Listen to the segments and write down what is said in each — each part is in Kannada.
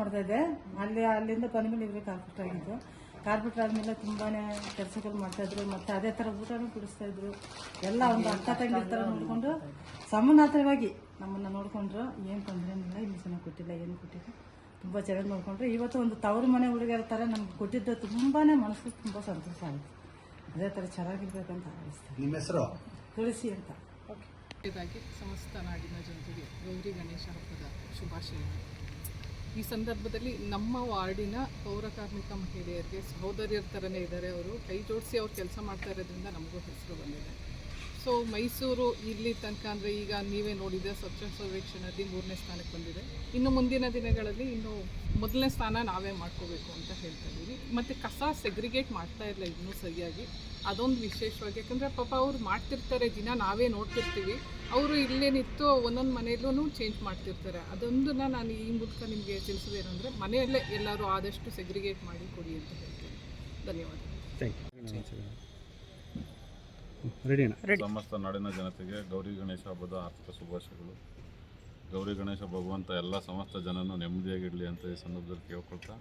ಮಾಡ್ತಾ ಇದ್ದೆ. ಅಲ್ಲಿ ಅಲ್ಲಿಂದ ಬಂದ ಮೇಲೆ ಇವ್ರಿಗೆ ಕಾರ್ಪೆಟ್ ಆಗಿದ್ದು ಕಾರ್ಪೆಟ್ ಆದ್ಮೇಲೆ ತುಂಬಾನೇ ಕೆಲಸಗಳು ಮಾಡ್ತಾ ಇದ್ರು. ಮತ್ತೆ ಅದೇ ತರ ಊಟನೂ ಕುಡಿಸ್ತಾ ಇದ್ರು. ಎಲ್ಲ ಒಂದು ಅಕ್ಕ ತಂಗಿ ತರ ನೋಡ್ಕೊಂಡು ಸಮನಾತ್ರವಾಗಿ ನಮ್ಮನ್ನ ನೋಡ್ಕೊಂಡ್ರು. ಏನ್ ತೊಂದರೆ ಇಲ್ಲ ಇಲ್ಲಿ ಚೆನ್ನಾಗಿ ಕೊಟ್ಟಿಲ್ಲ ಏನು ಕೊಟ್ಟಿಲ್ಲ. ತುಂಬಾ ಚೆನ್ನಾಗಿ ನೋಡ್ಕೊಂಡ್ರೆ ಇವತ್ತು ಒಂದು ತವರು ಮನೆ ಹುಡುಗರ ಥರ ನಮ್ಗೆ ಕೊಟ್ಟಿದ್ದು ತುಂಬಾ ಮನಸ್ಸು ತುಂಬ ಸಂತೋಷ ಆಗುತ್ತೆ. ಅದೇ ಥರ ಚೆನ್ನಾಗಿರ್ಬೇಕಂತ ಅನಿಸ್ತಾರೆ ನಿಮ್ಮ ಹೆಸರು? ತುಳಸಿ ಅಂತ. ಇದಾಗಿ ಸಮಸ್ತ ನಾಡಿನ ಜನರಿಗೆ ಗೌರಿ ಗಣೇಶ ಹಬ್ಬದ ಶುಭಾಶಯ ಈ ಸಂದರ್ಭದಲ್ಲಿ ನಮ್ಮ ವಾರ್ಡಿನ ಪೌರ ಕಾರ್ಮಿಕ ಮಹಿಳೆಯರಿಗೆ ಸಹೋದರಿಯರ ಥರನೇ ಇದ್ದಾರೆ ಅವರು. ಕೈ ಜೋಡಿಸಿ ಅವ್ರು ಕೆಲಸ ಮಾಡ್ತಾ ಇರೋದ್ರಿಂದ ನಮಗೂ ಹೆಸರು ಬಂದಿದೆ. ಸೊ ಮೈಸೂರು ಇಲ್ಲಿ ತನಕ ಅಂದರೆ ಈಗ ನೀವೇ ನೋಡಿದೆ ಸ್ವಚ್ಛ ಸರ್ವೇಕ್ಷಣದಲ್ಲಿ ಮೂರನೇ ಸ್ಥಾನಕ್ಕೆ ಬಂದಿದೆ. ಇನ್ನು ಮುಂದಿನ ದಿನಗಳಲ್ಲಿ ಇನ್ನು ಮೊದಲನೇ ಸ್ಥಾನ ನಾವೇ ಮಾಡ್ಕೋಬೇಕು ಅಂತ ಹೇಳ್ತಾ ಇದ್ದೀವಿ. ಮತ್ತು ಕಸ ಸೆಗ್ರಿಗೇಟ್ ಮಾಡ್ತಾ ಇಲ್ಲ ಇನ್ನೂ ಸರಿಯಾಗಿ. ಅದೊಂದು ವಿಶೇಷವಾಗಿ ಯಾಕಂದರೆ ಪಾಪ ಅವ್ರು ಮಾಡ್ತಿರ್ತಾರೆ, ದಿನ ನಾವೇ ನೋಡ್ತಿರ್ತೀವಿ. ಅವರು ಇಲ್ಲೇನಿತ್ತು ಒಂದೊಂದು ಮನೆಯಲ್ಲೂ ಚೇಂಜ್ ಮಾಡ್ತಿರ್ತಾರೆ. ಅದೊಂದನ್ನು ನಾನು ಈ ಮೂಲಕ ನಿಮಗೆ ತಿಳಿಸೋದೇನೆಂದರೆ ಮನೆಯಲ್ಲೇ ಎಲ್ಲರೂ ಆದಷ್ಟು ಸೆಗ್ರಿಗೇಟ್ ಮಾಡಿ ಕೊಡಿ ಅಂತ ಹೇಳ್ತೀನಿ. ಧನ್ಯವಾದ ಥ್ಯಾಂಕ್ ಯು ರೆಡಿ ಅಣ್ಣ. ಸಮಸ್ತ ನಾಡಿನ ಜನತೆಗೆ ಗೌರಿ ಗಣೇಶ ಹಬ್ಬದ ಆರ್ಥಿಕ ಶುಭಾಶಯಗಳು. ಗೌರಿ ಗಣೇಶ ಭಗವಂತ ಎಲ್ಲ ಸಮಸ್ತ ಜನನು ನೆಮ್ಮದಿಯಾಗಿರಲಿ ಅಂತ ಈ ಸಂದರ್ಭದಲ್ಲಿ ಕೇಳ್ಕೊಳ್ತಾ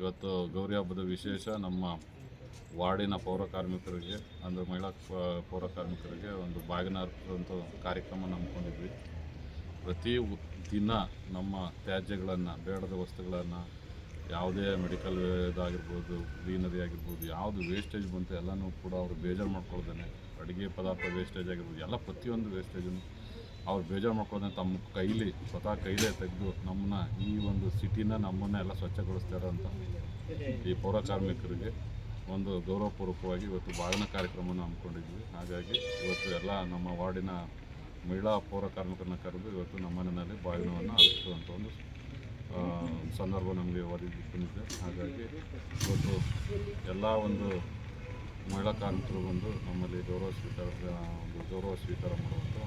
ಇವತ್ತು ಗೌರಿ ಹಬ್ಬದ ವಿಶೇಷ ನಮ್ಮ ವಾರ್ಡಿನ ಪೌರ ಕಾರ್ಮಿಕರಿಗೆ ಅಂದರೆ ಮಹಿಳಾ ಪೌರ ಕಾರ್ಮಿಕರಿಗೆ ಒಂದು ಬಾಗಿನ ಅರ್ಪಿಸುವಂಥ ಕಾರ್ಯಕ್ರಮ ನಂಬ್ಕೊಂಡಿದ್ವಿ ಪ್ರತಿ ದಿನ ನಮ್ಮ ತ್ಯಾಜ್ಯಗಳನ್ನು ಬೇಡದ ವಸ್ತುಗಳನ್ನು ಯಾವುದೇ ಮೆಡಿಕಲ್ ಇದಾಗಿರ್ಬೋದು ಗ್ರೀನರಿ ಆಗಿರ್ಬೋದು, ಯಾವುದು ವೇಸ್ಟೇಜ್ ಬಂತು ಎಲ್ಲನೂ ಕೂಡ ಅವರು ಬೇಜಾರು ಮಾಡ್ಕೊಳ್ದೇನೆ. ಅಡುಗೆ ಪದಾರ್ಥ ವೇಸ್ಟೇಜ್ ಆಗಿರ್ಬೋದು, ಎಲ್ಲ ಪ್ರತಿಯೊಂದು ವೇಸ್ಟೇಜನ್ನು ಅವ್ರು ಬೇಜಾರು ಮಾಡ್ಕೊಳ್ತಾನೆ ತಮ್ಮ ಕೈಲಿ, ಸ್ವತಃ ಕೈಲೇ ತೆಗೆದು ನಮ್ಮನ್ನ ಈ ಒಂದು ಸಿಟಿನ ನಮ್ಮನ್ನ ಎಲ್ಲ ಸ್ವಚ್ಛಗೊಳಿಸ್ತಾರೆ ಅಂತ ಈ ಪೌರ ಕಾರ್ಮಿಕರಿಗೆ ಒಂದು ಗೌರವಪೂರ್ವಕವಾಗಿ ಇವತ್ತು ಬಾಗಿನ ಕಾರ್ಯಕ್ರಮವನ್ನು ಹಮ್ಮಿಕೊಂಡಿದ್ವಿ. ಹಾಗಾಗಿ ಇವತ್ತು ಎಲ್ಲ ನಮ್ಮ ವಾರ್ಡಿನ ಮಹಿಳಾ ಪೌರ ಕಾರ್ಮಿಕರನ್ನ ಕರೆದು ಇವತ್ತು ನಮ್ಮ ಮನೆಯಲ್ಲಿ ಬಾಗಿನವನ್ನು ಅಳಿಸುವಂಥ ಒಂದು ಸಂದರ್ಭ ನಮಗೆ ಒದಗಿ ಬಂದಿದೆ ಹಾಗಾಗಿ ಇವತ್ತು ಎಲ್ಲ ಒಂದು ಮಹಿಳಾ ಕಾರ್ಮಿಕರು ಬಂದು ನಮ್ಮಲ್ಲಿ ಗೌರವ ಸ್ವೀಕಾರ ಒಂದು ಗೌರವ ಸ್ವೀಕಾರ ಮಾಡುವಂಥ